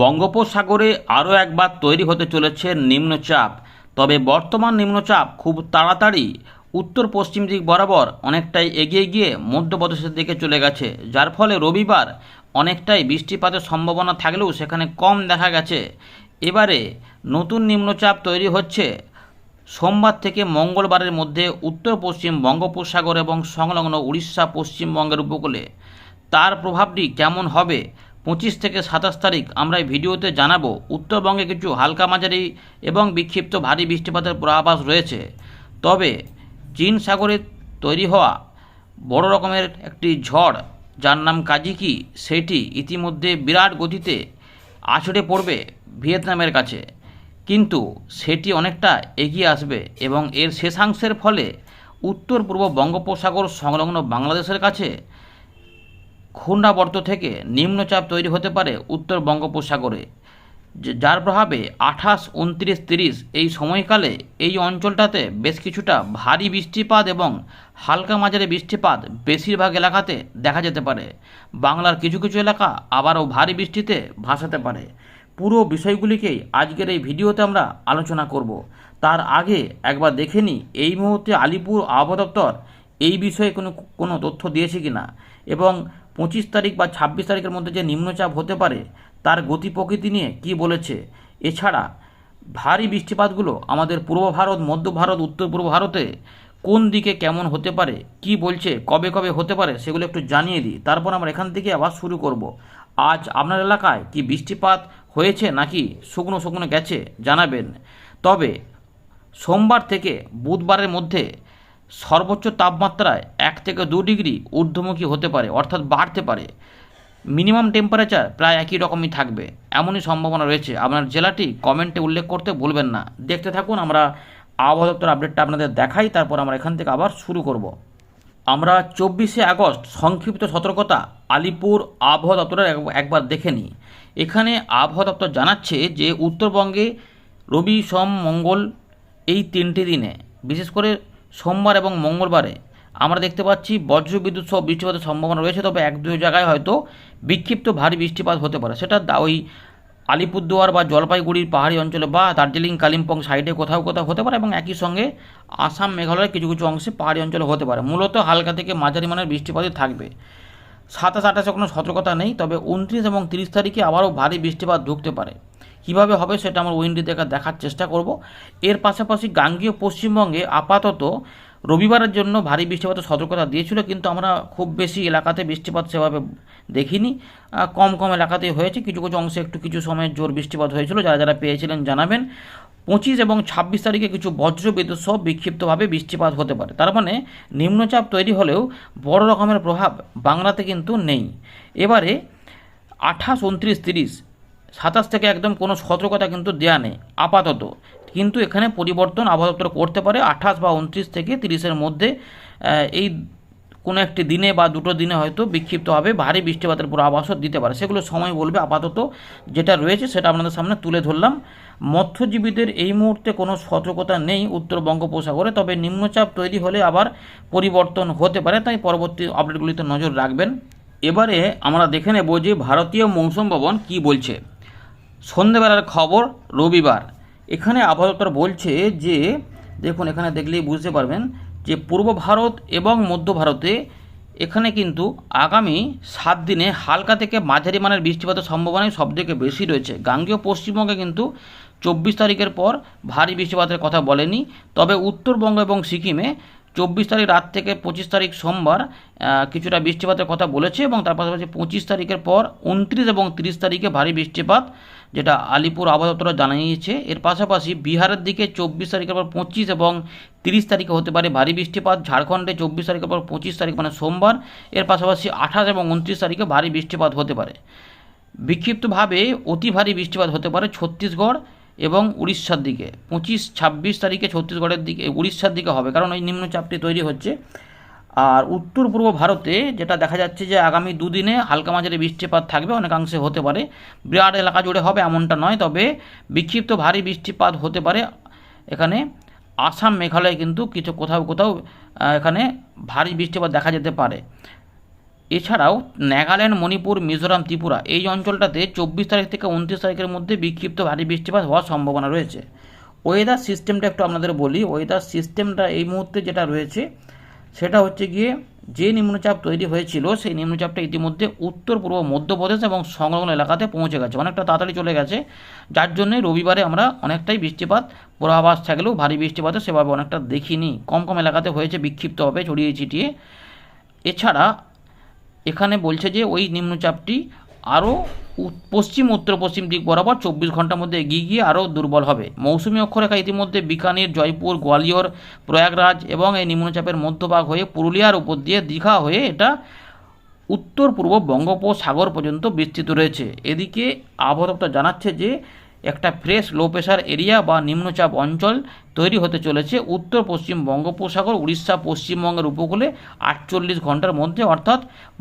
বঙ্গোপসাগরে আরও একবার তৈরি হতে চলেছে নিম্নচাপ। তবে বর্তমান নিম্নচাপ খুব তাড়াতাড়ি উত্তর পশ্চিম দিক বরাবর অনেকটাই এগিয়ে গিয়ে মধ্যপ্রদেশের দিকে চলে গেছে, যার ফলে রবিবার অনেকটাই বৃষ্টিপাতের সম্ভাবনা থাকলেও সেখানে কম দেখা গেছে। এবারে নতুন নিম্নচাপ তৈরি হচ্ছে সোমবার থেকে মঙ্গলবারের মধ্যে উত্তর পশ্চিম বঙ্গোপসাগর এবং সংলগ্ন উড়িষ্যা পশ্চিমবঙ্গের উপকূলে। তার প্রভাবটি কেমন হবে পঁচিশ থেকে সাতাশ তারিখ আমরা এই ভিডিওতে জানাব উত্তরবঙ্গে কিছু হালকা মাঝারি এবং বিক্ষিপ্ত ভারী বৃষ্টিপাতের পূর্বাভাস রয়েছে। তবে চীন সাগরে তৈরি হওয়া বড় রকমের একটি ঝড়, যার নাম কাজিকি, সেটি ইতিমধ্যে বিরাট গতিতে আছড়ে পড়বে ভিয়েতনামের কাছে। কিন্তু সেটি অনেকটা এগিয়ে আসবে এবং এর শেষাংশের ফলে উত্তর পূর্ব বঙ্গোপসাগর সংলগ্ন বাংলাদেশের কাছে ঘূর্ণাবর্ত থেকে নিম্নচাপ তৈরি হতে পারে উত্তর বঙ্গোপসাগরে যার প্রভাবে আঠাশ, উনত্রিশ, তিরিশ এই সময়কালে এই অঞ্চলটাতে বেশ কিছুটা ভারী বৃষ্টিপাত এবং হালকা মাঝারি বৃষ্টিপাত বেশিরভাগ এলাকাতে দেখা যেতে পারে। বাংলার কিছু কিছু এলাকা আবারও ভারী বৃষ্টিতে ভাসাতে পারে। পুরো বিষয়গুলিকেই আজকের এই ভিডিওতে আমরা আলোচনা করব। তার আগে একবার দেখে নিই, এই মুহূর্তে আলিপুর আবহাওয়া দপ্তর এই বিষয়ে কোনো কোনো তথ্য দিয়েছে কি না? এবং পঁচিশ তারিখ বা ছাব্বিশ তারিখের মধ্যে যে নিম্নচাপ হতে পারে, তার গতি প্রকৃতি নিয়ে কি বলেছে? এছাড়া, ভারী বৃষ্টিপাতগুলো আমাদের পূর্ব ভারত, মধ্য ভারত, উত্তর পূর্ব ভারতে কোন দিকে কেমন হতে পারে, কি বলছে, কবে কবে হতে পারে, সেগুলো একটু জানিয়ে দিই। তারপর আমরা এখান থেকে আবার শুরু করব। আজ আপনার এলাকায় কি বৃষ্টিপাত হয়েছে নাকি শুকনো শুকনো গেছে, জানাবেন। তবে সোমবার থেকে বুধবারের মধ্যে সর্বোচ্চ তাপমাত্রায় এক থেকে দু ডিগ্রি ঊর্ধ্বমুখী হতে পারে, অর্থাৎ বাড়তে পারে। মিনিমাম টেম্পারেচার প্রায় একই রকমই থাকবে, এমনই সম্ভাবনা রয়েছে। আপনার জেলাটি কমেন্টে উল্লেখ করতে বলবেন না। দেখতে থাকুন, আমরা আবহাওয়া দপ্তর আপডেটটা আপনাদের দেখাই, তারপর আমরা এখান থেকে আবার শুরু করব। আমরা চব্বিশে আগস্ট সংক্ষিপ্ত সতর্কতা আলিপুর আবহাওয়া দপ্তরের একবার দেখে নিই। এখানে আবহাওয়া দপ্তর জানাচ্ছে যে, উত্তরবঙ্গে রবি সোম মঙ্গল এই তিনটি দিনে, বিশেষ করে সোমবার এবং মঙ্গলবারে আমরা দেখতে পাচ্ছি বজ্রবিদ্যুৎ সহ বৃষ্টিপাতের সম্ভাবনা রয়েছে, তবে এক দুই জায়গায় হয়তো বিক্ষিপ্ত ভারী বৃষ্টিপাত হতে পারে। সেটা ওই আলিপুরদুয়ার বা জলপাইগুড়ির পাহাড়ি অঞ্চলে বা দার্জিলিং, কালিম্পং সাইডে কোথাও কোথাও হতে পারে এবং একই সঙ্গে আসাম, মেঘালয়ের কিছু কিছু অংশে পাহাড়ি অঞ্চলে হতে পারে। মূলত হালকা থেকে মাঝারি মানের বৃষ্টিপাতই থাকবে। সাতাশ আঠাশে কোনো সতর্কতা নেই, তবে উনত্রিশ এবং তিরিশ তারিখে আবারও ভারী বৃষ্টিপাত ঢুকতে পারে। কীভাবে হবে সেটা আমরা উইন্ডি দেখা দেখার চেষ্টা করব। এর পাশাপাশি গাঙ্গীয় পশ্চিমবঙ্গে আপাতত রবিবারের জন্য ভারী বৃষ্টিপাতের সতর্কতা দিয়েছিল, কিন্তু আমরা খুব বেশি এলাকাতে বৃষ্টিপাত সেভাবে দেখিনি। কম কম এলাকাতেই হয়েছে। কিছু কিছু অংশে একটু কিছু সময় জোর বৃষ্টিপাত হয়েছিল, যারা যারা পেয়েছিলেন জানাবেন। পঁচিশ এবং ছাব্বিশ তারিখে কিছু বজ্র বিদ্যুৎ সহ বিক্ষিপ্তভাবে বৃষ্টিপাত হতে পারে। তার মানে নিম্নচাপ তৈরি হলেও বড় রকমের প্রভাব বাংলাতে কিন্তু নেই। এবারে আঠাশ, উনত্রিশ, তিরিশ সাতাশ থেকে একদম কোনো সতর্কতা কিন্তু দেয়া নেই, আপাতত। কিন্তু এখানে পরিবর্তন আবহাওয়া করতে পারে, আঠাশ বা উনত্রিশ থেকে তিরিশের মধ্যে এই কোনো একটি দিনে বা দুটো দিনে হয়তো বিক্ষিপ্তভাবে ভারী বৃষ্টিপাতের পুরো আভাসও দিতে পারে। সেগুলো সময় বলবে আপাতত যেটা রয়েছে সেটা আপনাদের সামনে তুলে ধরলাম। মৎস্যজীবীদের এই মুহূর্তে কোনো সতর্কতা নেই উত্তর বঙ্গোপসাগরে, তবে নিম্নচাপ তৈরি হলে আবার পরিবর্তন হতে পারে, তাই পরবর্তী আপডেটগুলিতে নজর রাখবেন। এবারে আমরা দেখে নেব যে ভারতীয় মৌসুম ভবন কী বলছে। সন্ধেবেলার খবর রবিবার। এখানে আবহাওয়া বলছে যে, দেখুন, এখানে দেখলেই বুঝতে পারবেন যে পূর্ব ভারত এবং মধ্য ভারতে এখানে কিন্তু আগামী সাত দিনে হালকা থেকে মাঝারি মানের বৃষ্টিপাতের সম্ভাবনাই সবথেকে বেশি রয়েছে। গাঙ্গেয় পশ্চিমবঙ্গে কিন্তু চব্বিশ তারিখের পর ভারী বৃষ্টিপাতের কথা বলেনি। তবে উত্তরবঙ্গ এবং সিকিমে চব্বিশ তারিখ রাত থেকে পঁচিশ তারিখ সোমবার কিছুটা বৃষ্টিপাতের কথা বলেছে এবং তার পাশাপাশি পঁচিশ তারিখের পর উনত্রিশ এবং তিরিশ তারিখে ভারী বৃষ্টিপাত, যেটা আলিপুর আবহাওয়া জানিয়েছে। এর পাশাপাশি বিহারের দিকে চব্বিশ তারিখের পর পঁচিশ এবং তিরিশ তারিখে হতে পারে ভারী বৃষ্টিপাত, ঝাড়খণ্ডে চব্বিশ তারিখের পর পঁচিশ তারিখ মানে সোমবার, এর পাশাপাশি আঠাশ এবং উনত্রিশ তারিখে ভারী বৃষ্টিপাত হতে পারে। বিক্ষিপ্তভাবে অতি ভারী বৃষ্টিপাত হতে পারে ছত্তিশগড় এবং উড়িষ্যার দিকে, পঁচিশ, ছাব্বিশ তারিখে ছত্তিশগড়ের দিকে উড়িষ্যার দিকে হবে, কারণ ওই নিম্নচাপটি তৈরি হচ্ছে। আর উত্তর পূর্ব ভারতে যেটা দেখা যাচ্ছে যে আগামী দুদিনে হালকা মাঝারি বৃষ্টিপাত থাকবে, অনেকাংশে হতে পারে। বিরাট এলাকা জুড়ে হবে এমনটা নয়, তবে বিক্ষিপ্ত ভারী বৃষ্টিপাত হতে পারে। এখানে আসাম, মেঘালয় কিন্তু কিছু কোথাও কোথাও এখানে ভারী বৃষ্টিপাত দেখা যেতে পারে। এছাড়াও নাগাল্যান্ড, মণিপুর, মিজোরাম, ত্রিপুরা এই অঞ্চলটাতে চব্বিশ তারিখ থেকে উনত্রিশ তারিখের মধ্যে বিক্ষিপ্ত ভারী বৃষ্টিপাত হওয়ার সম্ভাবনা রয়েছে। ওয়েদার সিস্টেমটা একটু আপনাদের বলি। ওয়েদার সিস্টেমটা এই মুহূর্তে যেটা রয়েছে, সেটা হচ্ছে গিয়ে যে নিম্নচাপ তৈরি হয়েছিল, সেই নিম্নচাপটা ইতিমধ্যে উত্তর, পূর্ব, মধ্যপ্রদেশ এবং সংলগ্ন এলাকাতে পৌঁছে গেছে। অনেকটা তাড়াতাড়ি চলে গেছে। যার জন্যই রবিবারে আমরা অনেকটাই বৃষ্টিপাত, পূর্বাভাস থাকলেও ভারী বৃষ্টিপাতে সেভাবে অনেকটা দেখিনি। কম কম এলাকাতে হয়েছে বিক্ষিপ্তভাবে, ছড়িয়ে ছিটিয়ে। এছাড়া এখানে বলছে যে ওই নিম্নচাপটি আরও পশ্চিম, উত্তর, পশ্চিম দিক বরাবর চব্বিশ ঘণ্টার মধ্যে এগিয়ে গিয়ে আরও দুর্বল হবে। মৌসুমী অক্ষরেখা ইতিমধ্যে বিকানির, জয়পুর, গোয়ালিয়র, প্রয়াগরাজ এবং এই নিম্নচাপের মধ্যভাগ হয়ে পুরুলিয়ার উপর দিয়ে দীঘা হয়ে এটা উত্তর পূর্ব বঙ্গোপসাগর পর্যন্ত বিস্তৃত রয়েছে। এদিকে আবহাওয়া দপ্তর জানাচ্ছে যে একটা ফ্রেশ লো প্রেশার এরিয়া বা নিম্নচাপ অঞ্চল তৈরি হতে চলেছে উত্তর, পশ্চিম বঙ্গোপসাগর, উড়িষ্যা, পশ্চিমবঙ্গের উপকূলে আটচল্লিশ ঘণ্টার মধ্যে, অর্থাৎ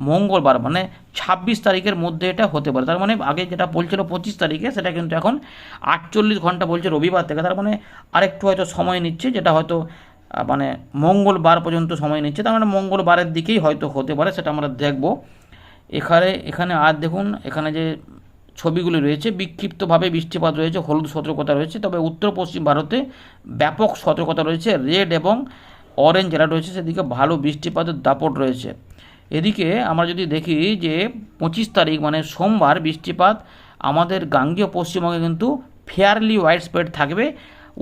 মঙ্গলবার মানে ছাব্বিশ তারিখের মধ্যে এটা হতে পারে। তার মানে আগে যেটা বলছিল পঁচিশ তারিখে, সেটা কিন্তু এখন আটচল্লিশ ঘণ্টা বলছে রবিবার থেকে। তার মানে আরেকটু হয়তো সময় নিচ্ছে, যেটা হয়তো মানে মঙ্গলবার পর্যন্ত সময় নিচ্ছে। তার মানে মঙ্গলবারের দিকেই হয়তো হতে পারে, সেটা আমরা দেখব। এখানে এখানে আর দেখুন, এখানে যে ছবিগুলি রয়েছে, বিক্ষিপ্তভাবে বৃষ্টিপাত রয়েছে, হলুদ সতর্কতা রয়েছে, তবে উত্তর পশ্চিম ভারতে ব্যাপক সতর্কতা রয়েছে, রেড এবং অরেঞ্জ যেটা রয়েছে সেদিকে ভালো বৃষ্টিপাতের দাপট রয়েছে। এদিকে আমরা যদি দেখি যে পঁচিশ তারিখ মানে সোমবার বৃষ্টিপাত আমাদের গাঙ্গীয় পশ্চিমবঙ্গে কিন্তু ফেয়ারলি ওয়াইড স্প্রেড থাকবে,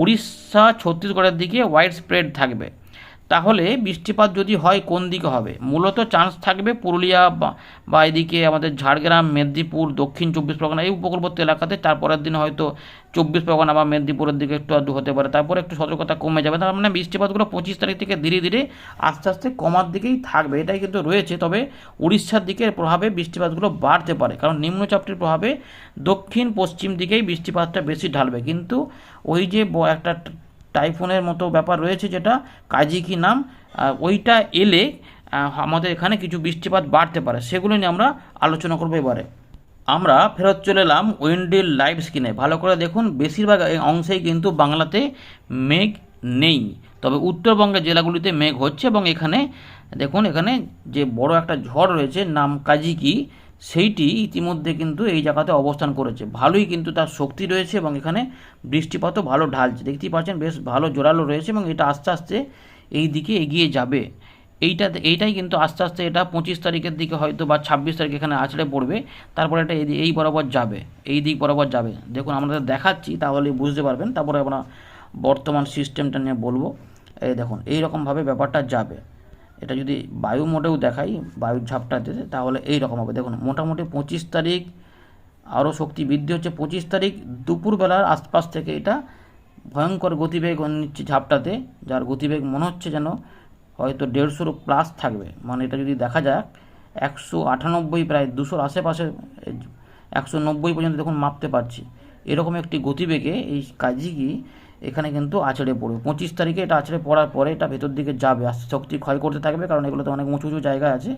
উড়িষ্যা, ছত্তিশগড়ের দিকে ওয়াইড স্প্রেড থাকবে। তাহলে বৃষ্টিপাত যদি হয়, কোন দিকে হবে? মূলত চান্স থাকবে পুরুলিয়া বা- এদিকে আমাদের ঝাড়গ্রাম, মেদিনীপুর, দক্ষিণ চব্বিশ পরগনা, এই উপকূলবর্তী এলাকাতে তারপরের দিন হয়তো চব্বিশ পরগনা বা মেদিনীপুরের দিকে একটু আধটু হতে পারে। তারপরে একটু সতর্কতা কমে যাবে। তার মানে বৃষ্টিপাতগুলো পঁচিশ তারিখ থেকে ধীরে ধীরে আস্তে আস্তে কমার দিকেই থাকবে। এটাই কিন্তু রয়েছে। তবে উড়িষ্যার দিকের প্রভাবে বৃষ্টিপাতগুলো বাড়তে পারে। কারণ নিম্নচাপটির প্রভাবে দক্ষিণ পশ্চিম দিকেই বৃষ্টিপাতটা বেশি ঢালবে। কিন্তু ওই যে একটা টাইফুনের মতো ব্যাপার রয়েছে যেটা কাজিকি নাম ওইটা এলে আমাদের এখানে কিছু বৃষ্টিপাত বাড়তে পারে। সেগুলো নিয়ে আমরা আলোচনা করব এবারে। আমরা ফেরত চলে এলাম উইন্ডিল লাইভ স্ক্রিনে। ভালো করে দেখুন, বেশিরভাগ অংশেই কিন্তু বাংলাতে মেঘ নেই। তবে উত্তরবঙ্গের জেলাগুলিতে মেঘ হচ্ছে এবং এখানে, দেখুন, এখানে যে বড় একটা ঝড় রয়েছে, নাম কাজিকি সেইটি ইতিমধ্যে কিন্তু এই জায়গাতে অবস্থান করেছে। ভালোই কিন্তু তার শক্তি রয়েছে এবং এখানে বৃষ্টিপাতও ভালো ঢালছে। দেখতেই পাচ্ছেন, বেশ ভালো জোরালো রয়েছে এবং এটা আস্তে আস্তে এই দিকে এগিয়ে যাবে। এইটা, এইটাই কিন্তু আস্তে আস্তে এটা পঁচিশ তারিখের দিকে হয়তো বা ছাব্বিশ তারিখ এখানে আছড়ে পড়বে। তারপরে এটা এই বরাবর যাবে, এই দিক বরাবর যাবে। দেখুন আমাদের দেখাচ্ছি, তাহলে বুঝতে পারবেন। তারপরে আমরা বর্তমান সিস্টেমটা নিয়ে বলব। এই দেখুন এই রকমভাবে ব্যাপারটা যাবে। এটা যদি বায়ু মোডেও দেখাই, বায়ুর ঝাপটাতে তাহলে এই রকম হবে। দেখুন, মোটামুটি পঁচিশ তারিখ আরও শক্তি বৃদ্ধি হচ্ছে। পঁচিশ তারিখ দুপুরবেলার আশপাশ থেকে এটা ভয়ঙ্কর গতিবেগ নিচ্ছে ঝাপটাতে, যার গতিবেগ মনে হচ্ছে যেন হয়তো দেড়শোর প্লাস থাকবে। মানে এটা যদি দেখা যাক, একশো আটানব্বই প্রায় দুশোর আশেপাশে, একশো নব্বই পর্যন্ত দেখুন মাপতে পারছি। এরকম একটি গতিবেগে এই কাজিকি এখানে কিন্তু আছড়ে পড়বে। পঁচিশ তারিখে এটা আছড়ে পড়ার পরে এটা ভেতর দিকে যাবে, আস্তে শক্তি ক্ষয় করতে থাকবে, কারণ এগুলোতে অনেক উঁচু উঁচু জায়গা আছে।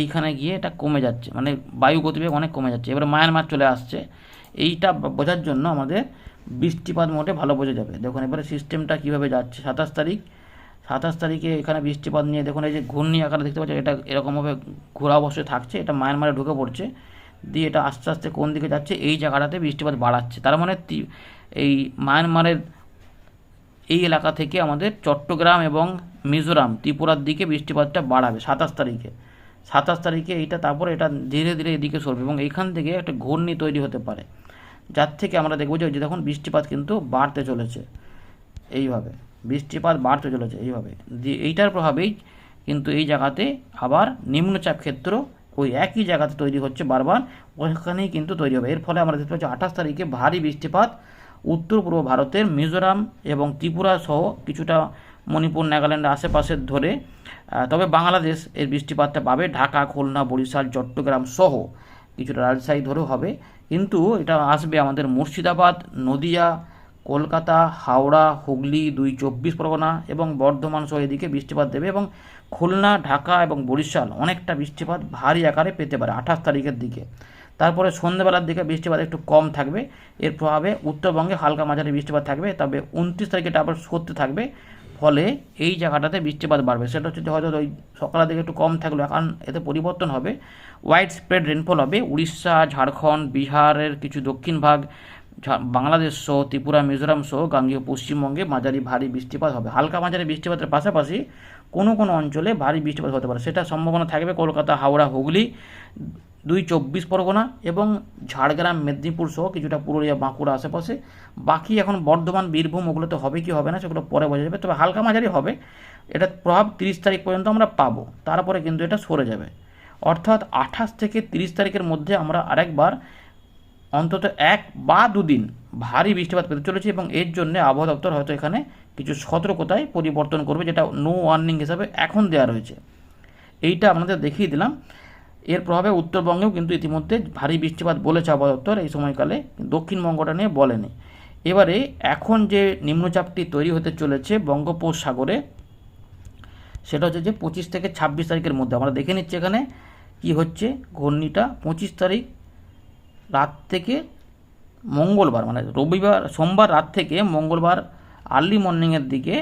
এইখানে গিয়ে এটা কমে যাচ্ছে মানে বায়ু গতিবেগ অনেক কমে যাচ্ছে। এবারে মায়ানমার চলে আসছে। এইটা বোঝার জন্য আমাদের বৃষ্টিপাত মোটে ভালো বোঝা যাবে। দেখুন, এবারে সিস্টেমটা কীভাবে যাচ্ছে? সাতাশ তারিখ, সাতাশ তারিখে এখানে বৃষ্টিপাত নিয়ে দেখুন, এই যে ঘূর্ণি আকারে দেখতে পাচ্ছেন, এটা এরকমভাবে ঘোরা অবস্থায় থাকছে, এটা মায়ানমারে ঢুকে পড়ছে। দিয়ে এটা আস্তে আস্তে কোন দিকে যাচ্ছে? এই জায়গাটাতে বৃষ্টিপাত বাড়াচ্ছে। তার মানে এই মায়ানমারের এই এলাকা থেকে আমাদের চট্টগ্রাম এবং মিজোরাম, ত্রিপুরার দিকে বৃষ্টিপাতটা বাড়াবে সাতাশ তারিখে। সাতাশ তারিখে এইটা তারপরে এটা ধীরে ধীরে এদিকে সরবে এবং এইখান থেকে একটা ঘূর্ণি তৈরি হতে পারে। যার থেকে আমরা দেখব যে দেখুন বৃষ্টিপাত কিন্তু বাড়তে চলেছে। এইভাবে বৃষ্টিপাত বাড়তে চলেছে এইভাবে। এইটার প্রভাবেই কিন্তু এই জায়গাতে আবার নিম্নচাপ ক্ষেত্র ওই একই জায়গাতে তৈরি হচ্ছে বারবার। ওইখানেই কিন্তু তৈরি হবে। এর ফলে আমরা দেখতে পাচ্ছি আঠাশ তারিখে ভারী বৃষ্টিপাত উত্তর পূর্ব ভারতের, মিজোরাম এবং ত্রিপুরা সহ কিছুটা মণিপুর নাগাল্যান্ড আশেপাশের ধরে তবে বাংলাদেশ এর বৃষ্টিপাতটা পাবে ঢাকা, খুলনা, বরিশাল, চট্টগ্রাম সহ কিছুটা রাজশাহী ধরেও হবে। কিন্তু এটা আসবে আমাদের মুর্শিদাবাদ, নদিয়া, কলকাতা, হাওড়া, হুগলি, দুই চব্বিশ পরগনা এবং বর্ধমান সহ এদিকে বৃষ্টিপাত দেবে এবং খুলনা, ঢাকা এবং বরিশাল অনেকটা বৃষ্টিপাত ভারী আকারে পেতে পারে আঠাশ তারিখের দিকে। তারপরে সন্ধ্যেবেলার দিকে বৃষ্টিপাত একটু কম থাকবে। এর প্রভাবে উত্তরবঙ্গে হালকা মাঝারি বৃষ্টিপাত থাকবে, তবে উনত্রিশ তারিখে এটা আবার সরতে থাকবে। ফলে এই জায়গাটাতে বৃষ্টিপাত বাড়বে। সেটা হচ্ছে হয়তো ওই সকালের দিকে একটু কম থাকল, এখন এতে পরিবর্তন হবে। ওয়াইড স্প্রেড রেনফল হবে। উড়িষ্যা, ঝাড়খণ্ড, বিহারের কিছু দক্ষিণ ভাগ বাংলাদেশ সহ, ত্রিপুরা, মিজোরাম সহ, গাঙ্গীয় পশ্চিমবঙ্গে মাঝারি ভারী বৃষ্টিপাত হবে। হালকা মাঝারি বৃষ্টিপাতের পাশাপাশি কোনো কোনো অঞ্চলে ভারী বৃষ্টিপাত হতে পারে। সেটা সম্ভাবনা থাকবে কলকাতা, হাওড়া, হুগলি। দুই চব্বিশ পরগনা এবং ঝাড়গ্রাম, মেদিনীপুর সহ কিছুটা পুরুলিয়া, বাঁকুড়া আশেপাশে। বাকি এখন বর্ধমান, বীরভূম ওগুলোতে হবে কি হবে না সেগুলো পরে বোঝা যাবে। তবে হালকা মাঝারি হবে। এটা প্রভাব তিরিশ তারিখ পর্যন্ত আমরা পাবো। তারপরে কিন্তু এটা সরে যাবে। অর্থাৎ আঠাশ থেকে তিরিশ তারিখের মধ্যে আমরা আরেকবার অন্তত এক বা দুদিন ভারী বৃষ্টিপাত পেতে চলেছে এবং এর জন্য আবহাওয়া দপ্তর হয়তো এখানে কিছু সতর্কতায় পরিবর্তন করবে, যেটা নো ওয়ার্নিং হিসাবে এখন দেওয়া রয়েছে। এইটা আপনাদের দেখিয়ে দিলাম। এর প্রভাবে উত্তরবঙ্গেও কিন্তু ইতিমধ্যে ভারী বৃষ্টিপাত বলেছে আবহাওয়া এই সময়কালে দক্ষিণবঙ্গটা নিয়ে বলেনি। এবারে এখন যে নিম্নচাপটি তৈরি হতে চলেছে বঙ্গোপসাগরে, সেটা হচ্ছে যে পঁচিশ থেকে ছাব্বিশ তারিখের মধ্যে। আমরা দেখে নিচ্ছি এখানে কি হচ্ছে। ঘূর্ণিটা পঁচিশ তারিখ রাত থেকে মঙ্গলবার মানে রবিবার, সোমবার রাত থেকে মঙ্গলবার আর্লি মর্নিংয়ের দিকে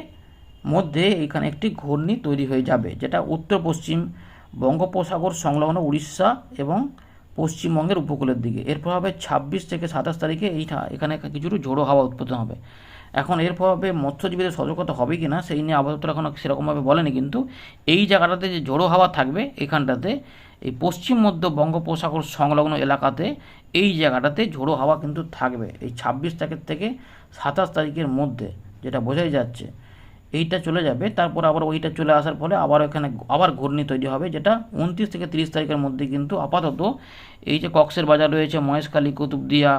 মধ্যে এখানে একটি ঘূর্ণি তৈরি হয়ে যাবে, যেটা উত্তর পশ্চিম বঙ্গোপসাগর সংলগ্ন উড়িষ্যা এবং পশ্চিমবঙ্গের উপকূলের দিকে। এর প্রভাবে ছাব্বিশ থেকে সাতাশ তারিখে এইটা এখানে কিছুটা ঝোড়ো হাওয়া উৎপন্ন হবে। এখন এর প্রভাবে মৎস্যজীবীদের সতর্কতা হবে কি না সেই নিয়ে আবহাওয়া এখনও সেরকমভাবে বলেনি, কিন্তু এই জায়গাটাতে যে ঝোড়ো হাওয়া থাকবে, এখানটাতে এই পশ্চিম মধ্য বঙ্গোপসাগর সংলগ্ন এলাকাতে এই জায়গাটাতে ঝোড়ো হাওয়া কিন্তু থাকবে। এই ছাব্বিশ তারিখ থেকে সাতাশ তারিখের মধ্যে, যেটা বোঝাই যাচ্ছে এইটা চলে যাবে, তারপর আবার ওইটা চলে আসার ফলে আবার এখানে আবার ঘূর্ণি তৈরি হবে, যেটা উনত্রিশ থেকে তিরিশ তারিখের মধ্যে কিন্তু আপাতত এই যে কক্সের বাজার রয়েছে, মহেশখালী, কুতুবদিয়া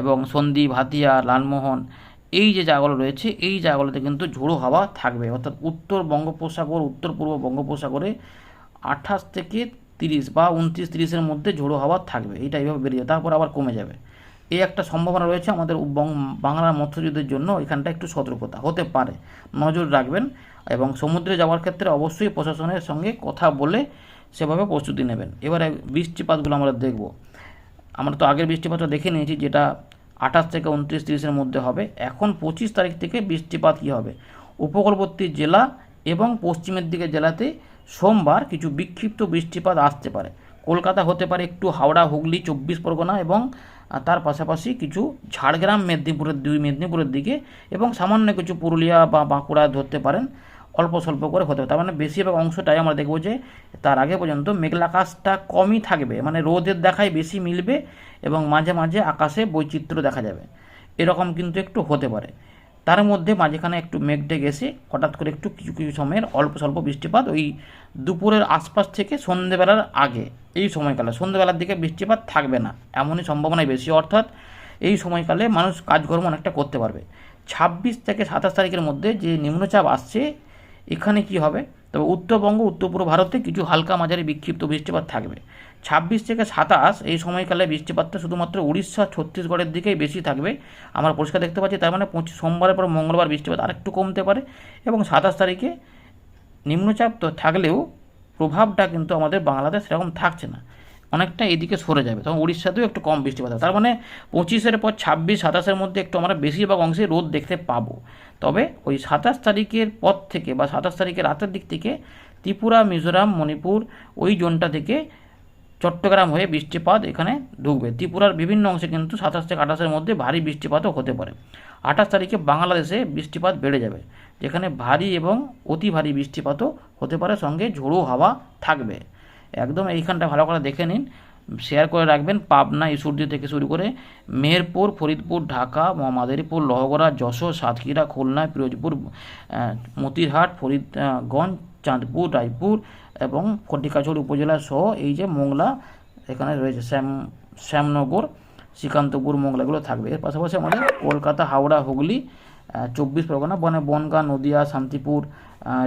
এবং সন্দ্বীপ, হাতিয়া, লালমোহন, এই যে জায়গাগুলো রয়েছে, এই জায়গাগুলোতে কিন্তু ঝোড়ো হাওয়া থাকবে। অর্থাৎ উত্তর বঙ্গোপসাগর, উত্তর পূর্ব বঙ্গোপসাগরে আঠাশ থেকে তিরিশ বা উনত্রিশ তিরিশের মধ্যে ঝোড়ো হাওয়া থাকবে, এইটা এইভাবে বেরিয়ে যাবে, তারপর আবার কমে যাবে। এই একটা সম্ভাবনা রয়েছে আমাদের বাংলার মৎস্যযুদ্ধের জন্য, এখানটা একটু সতর্কতা হতে পারে। নজর রাখবেন এবং সমুদ্রে যাওয়ার ক্ষেত্রে অবশ্যই প্রশাসনের সঙ্গে কথা বলে সেভাবে প্রস্তুতি নেবেন। এবারে বৃষ্টিপাতগুলো আমরা দেখব। আমরা তো আগের বৃষ্টিপাতটা দেখে নিয়েছি, যেটা আঠাশ থেকে উনত্রিশ তিরিশের মধ্যে হবে। এখন পঁচিশ তারিখ থেকে বৃষ্টিপাত কী হবে? উপকূলবর্তী জেলা এবং পশ্চিমের দিকে জেলাতে সোমবার কিছু বিক্ষিপ্ত বৃষ্টিপাত আসতে পারে। কলকাতা হতে পারে একটু হাওড়া, হুগলি, চব্বিশ পরগনা এবং আহ, তার পাশাপাশি কিছু ঝাড়গ্রাম মেদিনীপুরের দুই মেদিনীপুরের দিকে এবং সামান্য কিছু পুরুলিয়া বা বাঁকুড়া ধরতে পারেন অল্প স্বল্প করে হতে পারে। তার মানে বেশিরভাগ অংশটাই আমরা দেখব যে তার আগে পর্যন্ত মেঘলা আকাশটা কমই থাকবে মানে রোদের দেখায় বেশি মিলবে এবং মাঝে মাঝে আকাশে বৈচিত্র্য দেখা যাবে। এরকম কিন্তু একটু হতে পারে। তার মধ্যে মাঝেখানে একটু মেঘ ডেকে এসে হঠাৎ করে একটু কিছু কিছু সময়ের অল্প স্বল্প বৃষ্টিপাত ওই দুপুরের আশপাশ থেকে সন্ধেবেলার আগে। এই সময়কালে সন্ধেবেলার দিকে বৃষ্টিপাত থাকবে না, এমনই সম্ভাবনাই বেশি। অর্থাৎ এই সময়কালে মানুষ কাজকর্ম অনেকটা করতে পারবে। ছাব্বিশ থেকে সাতাশ তারিখের মধ্যে যে নিম্নচাপ আসছে এখানে কি হবে? তবে উত্তরবঙ্গ উত্তর পূর্ব ভারতে কিছু হালকা মাঝারি বিক্ষিপ্ত বৃষ্টিপাত থাকবে। ছাব্বিশ থেকে সাতাশ এই সময়কালে বৃষ্টিপাতটা শুধুমাত্র উড়িষ্যা, ছত্তিশগড়ের দিকেই বেশি থাকবে। আমরা পরিষ্কার দেখতে পাচ্ছি, তার মানে পঁচিশ, সোমবারের পর মঙ্গলবার বৃষ্টিপাত আরেকটু কমতে পারে এবং সাতাশ তারিখে নিম্নচাপ তো থাকলেও প্রভাবটা কিন্তু আমাদের বাংলাদেশ সেরকম থাকছে না। অনেকটা এদিকে সরে যাবে। তখন উড়িষ্যাতেও একটু কম বৃষ্টিপাত তার মানে পঁচিশের পর ছাব্বিশ, সাতাশের মধ্যে একটু আমরা বেশিরভাগ অংশে রোদ দেখতে পাবো। তবে ওই সাতাশ তারিখের পর থেকে বা সাতাশ তারিখের রাতের দিক থেকে ত্রিপুরা, মিজোরাম, মণিপুর ওই জোনটা থেকে চট্টগ্রাম হয়ে বৃষ্টিপাত এখানে ঢুকবে। ত্রিপুরার বিভিন্ন অংশে কিন্তু সাতাশ থেকে আঠাশের মধ্যে ভারী বৃষ্টিপাতও হতে পারে। আঠাশ তারিখে বাংলাদেশে বৃষ্টিপাত বেড়ে যাবে, যেখানে ভারী এবং অতি ভারী বৃষ্টিপাতও হতে পারে। সঙ্গে ঝোড়ো হাওয়া থাকবে। একদম এইখানটা ভালো করে দেখে নিন। শেয়ার করে রাখবেন পাবনা ইসুরদি থেকে শুরু করে মেহেরপুর, ফরিদপুর, ঢাকা মাদারীপুর লহগড়া, যশোর, সাতক্ষীরা, খুলনা, পিরোজপুর মতিরহাট ফরিদগঞ্জ চাঁদপুর, রায়পুর এবং ফটিকাছড়ি উপজেলা সহ এই যে মোংলা এখানে রয়েছে, শ্যাম, শ্যামনগর, শ্রীকান্তপুর মোংলাগুলো থাকবে। এর পাশাপাশি আমাদের কলকাতা, হাওড়া, হুগলি চব্বিশ পরগনা মানে বনগাঁ, নদিয়া, শান্তিপুর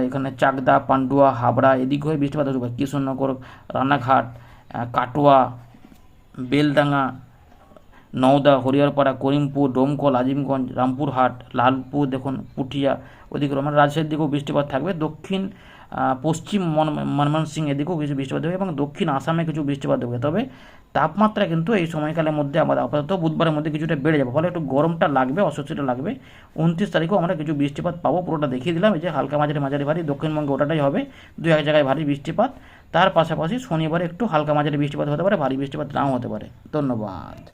এখানে চাকদা, পান্ডুয়া, হাবড়া, এদিক হয়ে বৃষ্টিপাত আসবে কৃষ্ণনগর রানাঘাট কাটোয়া, বেলডাঙ্গা, নওদা, হরিহরপাড়া, করিমপুর, ডোমকল, আজিমগঞ্জ, রামপুরহাট, লালপুর, দেখুন, পুঠিয়া ওদিকে মানে রাজশাহীর দিকেও বৃষ্টিপাত থাকবে। দক্ষিণ পশ্চিম মন- ময়মনসিংহ এদিকেও কিছু বৃষ্টিপাত হবে এবং দক্ষিণ আসামে কিছু বৃষ্টিপাত হবে তবে তাপমাত্রা কিন্তু এই সময়কালের মধ্যে আমাদের আপাতত বুধবারের মধ্যে কিছুটা বেড়ে যাবে। ফলে একটু গরমটা লাগবে, অস্বস্তিটা লাগবে। উনত্রিশ তারিখেও আমরা কিছু বৃষ্টিপাত পাবো, পুরোটা দেখিয়ে দিলাম। এই যে হালকা মাঝারি মাঝারি ভারী দক্ষিণবঙ্গে ওটাটাই হবে। দু এক জায়গায় ভারী বৃষ্টিপাত। তার পাশাপাশি শনিবার একটু হালকা মাঝারি বৃষ্টিপাত হতে পারে, ভারী বৃষ্টিপাত নাও হতে পারে। ধন্যবাদ।